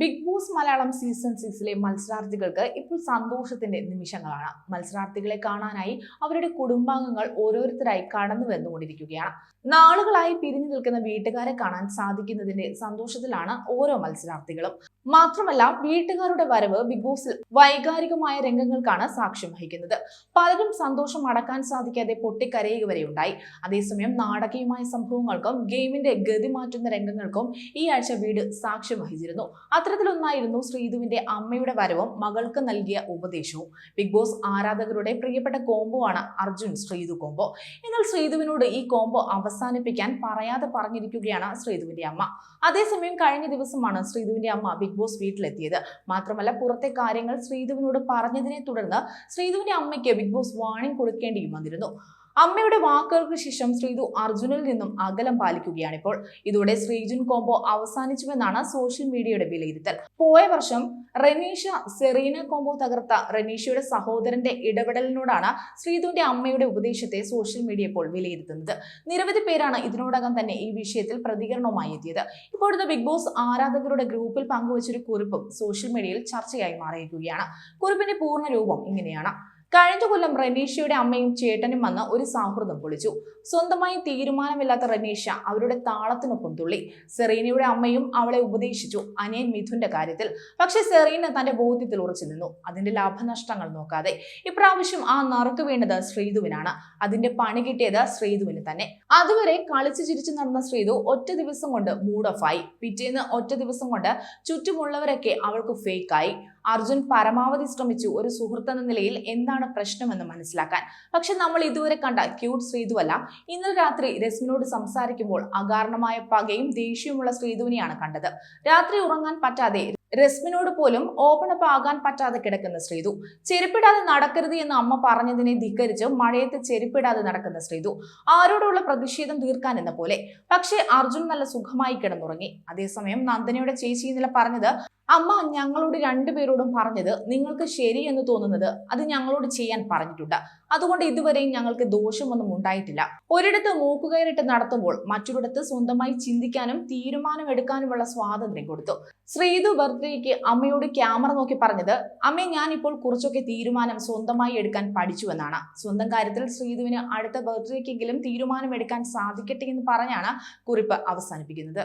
Big Boss Malayalam season സിക്സിലെ മത്സരാർത്ഥികൾക്ക് ഇപ്പോൾ സന്തോഷത്തിന്റെ നിമിഷങ്ങളാണ്. മത്സരാർത്ഥികളെ കാണാനായി അവരുടെ കുടുംബാംഗങ്ങൾ ഓരോരുത്തരായി കടന്നു വന്നുകൊണ്ടിരിക്കുകയാണ്. നാളുകളായി പിരിഞ്ഞു നിൽക്കുന്ന വീട്ടുകാരെ കാണാൻ സാധിക്കുന്നതിന്റെ സന്തോഷത്തിലാണ് ഓരോ മത്സരാർത്ഥികളും. മാത്രമല്ല വീട്ടുകാരുടെ വരവ് ബിഗ് ബോസിൽ വൈകാരികമായ രംഗങ്ങൾക്കാണ് സാക്ഷ്യം വഹിക്കുന്നത്. പലരും സന്തോഷം അടക്കാൻ സാധിക്കാതെ പൊട്ടിക്കരയുക വരെയുണ്ടായി അതേസമയം നാടകീയമായ സംഭവങ്ങൾക്കും ഗെയിമിന്റെ ഗതി മാറ്റുന്ന രംഗങ്ങൾക്കും ഈ ആഴ്ച വീട് സാക്ഷ്യം വഹിച്ചിരുന്നു. അത്തരത്തിലൊന്നായിരുന്നു ശ്രീധുവിന്റെ അമ്മയുടെ വരവും മകൾക്ക് നൽകിയ ഉപദേശവും. ബിഗ് ബോസ് ആരാധകരുടെ പ്രിയപ്പെട്ട കോംബോ ആണ് അർജുൻ ശ്രീധു കോംബോ. എന്നാൽ ശ്രീധുവിനോട് ഈ കോംബോ അവസാനിപ്പിക്കാൻ പറയാതെ പറഞ്ഞിരിക്കുകയാണ് ശ്രീധുവിന്റെ അമ്മ. അതേസമയം കഴിഞ്ഞ ദിവസമാണ് ശ്രീധുവിന്റെ അമ്മ ബിഗ് ബോസ് വീട്ടിലെത്തിയത്. മാത്രമല്ല പുറത്തെ കാര്യങ്ങൾ ശ്രീധുവിനോട് പറഞ്ഞതിനെ തുടർന്ന് ശ്രീധുവിന്റെ അമ്മയ്ക്ക് ബിഗ് ബോസ് വാണിംഗ് കൊടുക്കേണ്ടിയും വന്നിരുന്നു അമ്മയുടെ വാക്കുകൾക്ക് ശേഷം ശ്രീധു അർജുനിൽ നിന്നും അകലം പാലിക്കുകയാണിപ്പോൾ. ഇതോടെ ശ്രീജുൻ കോംബോ അവസാനിച്ചുവെന്നാണ് സോഷ്യൽ മീഡിയയുടെ വിലയിരുത്തൽ. പോയ വർഷം റനീഷ സെറീന കോമ്പോ തകർത്ത റനീഷയുടെ സഹോദരന്റെ ഇടപെടലിനോടാണ് ശ്രീതുവിന്റെ അമ്മയുടെ ഉപദേശത്തെ സോഷ്യൽ മീഡിയ ഇപ്പോൾ വിലയിരുത്തുന്നത്. നിരവധി പേരാണ് ഇതിനോടകം തന്നെ ഈ വിഷയത്തിൽ പ്രതികരണവുമായി എത്തിയത്. ഇപ്പോഴത്തെ ബിഗ് ബോസ് ആരാധകരുടെ ഗ്രൂപ്പിൽ പങ്കുവച്ചൊരു കുറിപ്പും സോഷ്യൽ മീഡിയയിൽ ചർച്ചയായി മാറിയിരിക്കുകയാണ്. കുറിപ്പിന്റെ പൂർണ രൂപം ഇങ്ങനെയാണ്. കഴിഞ്ഞ കൊല്ലം റനീഷയുടെ അമ്മയും ചേട്ടനും വന്ന് ഒരു സൗഹൃദം പൊളിച്ചു. സ്വന്തമായി തീരുമാനമില്ലാത്ത റനീഷ അവരുടെ താളത്തിനൊപ്പം തുള്ളി. സെറീനയുടെ അമ്മയും അവളെ ഉപദേശിച്ചു. അനിയൻ മിഥുന്റെ കാര്യത്തിൽ. പക്ഷെ സെറീന തന്റെ ബോധ്യത്തിൽ ഉറച്ചു നിന്നു. അതിന്റെ ലാഭനഷ്ടങ്ങൾ നോക്കാതെ. ഇപ്രാവശ്യം ആ നറുക്ക് വീണത് ശ്രീധുവിനാണ്. അതിന്റെ പണി കിട്ടിയത് ശ്രീധുവിന് തന്നെ. അതുവരെ കളിച്ചു ചിരിച്ചു നടന്ന ശ്രീധു ഒറ്റ ദിവസം കൊണ്ട് മൂഡ് ഓഫ് ആയി. പിറ്റേന്ന് ഒറ്റ ദിവസം കൊണ്ട് ചുറ്റുമുള്ളവരൊക്കെ അവൾക്ക് ഫേക്കായി അർജുൻ പരമാവധി ശ്രമിച്ചു. ഒരു സുഹൃത്തെന്ന നിലയിൽ എന്താണ് പ്രശ്നമെന്ന് മനസ്സിലാക്കാൻ. പക്ഷെ നമ്മൾ ഇതുവരെ കണ്ട ക്യൂട്ട് ശ്രീതുവല്ല ഇന്നലെ രാത്രി രശ്മിനോട് സംസാരിക്കുമ്പോൾ അകാരണമായ പകയും ദേഷ്യവുമുള്ള ശ്രീധുവിനെയാണ് കണ്ടത്. രാത്രി ഉറങ്ങാൻ പറ്റാതെ രസ്മിനോട് പോലും ഓപ്പൺ അപ്പ് ആകാൻ പറ്റാതെ കിടക്കുന്ന ശ്രീതു. ചെരുപ്പിടാതെ നടക്കരുത് എന്ന് അമ്മ പറഞ്ഞതിനെ ധിക്കരിച്ച് മഴയത്ത് ചെരുപ്പിടാതെ നടക്കുന്ന ശ്രീതു. ആരോടുള്ള പ്രതിഷേധം തീർക്കാൻ എന്ന പോലെ. പക്ഷേ അർജുൻ നല്ല സുഖമായി കിടന്നുറങ്ങി. അതേസമയം നന്ദനയുടെ ചേച്ചി ഇന്നലെ പറഞ്ഞത് അമ്മ ഞങ്ങളോട് രണ്ടുപേരോടും പറഞ്ഞത് നിങ്ങൾക്ക് ശരി എന്ന് തോന്നുന്നത് അത് ഞങ്ങളോട് ചെയ്യാൻ പറഞ്ഞിട്ടുണ്ട്. അതുകൊണ്ട് ഇതുവരെയും ഞങ്ങൾക്ക് ദോഷമൊന്നും ഉണ്ടായിട്ടില്ല. ഒരിടത്ത് മൂക്കുകയറിട്ട് നടത്തുമ്പോൾ മറ്റൊരിടത്ത് സ്വന്തമായി ചിന്തിക്കാനും തീരുമാനമെടുക്കാനുമുള്ള സ്വാതന്ത്ര്യം കൊടുത്തു. ശ്രീതു ബർത്ത്ഡേക്ക് അമ്മയോട് ക്യാമറ നോക്കി പറഞ്ഞത് അമ്മേ ഞാനിപ്പോൾ കുറച്ചൊക്കെ തീരുമാനം സ്വന്തമായി എടുക്കാൻ പഠിച്ചുവെന്നാണ് സ്വന്തം കാര്യത്തിൽ ശ്രീതുവിന് അടുത്ത ബർത്ത്ഡേക്കെങ്കിലും തീരുമാനമെടുക്കാൻ സാധിക്കട്ടെ എന്ന് പറഞ്ഞാണ് കുറിപ്പ് അവസാനിപ്പിക്കുന്നത്.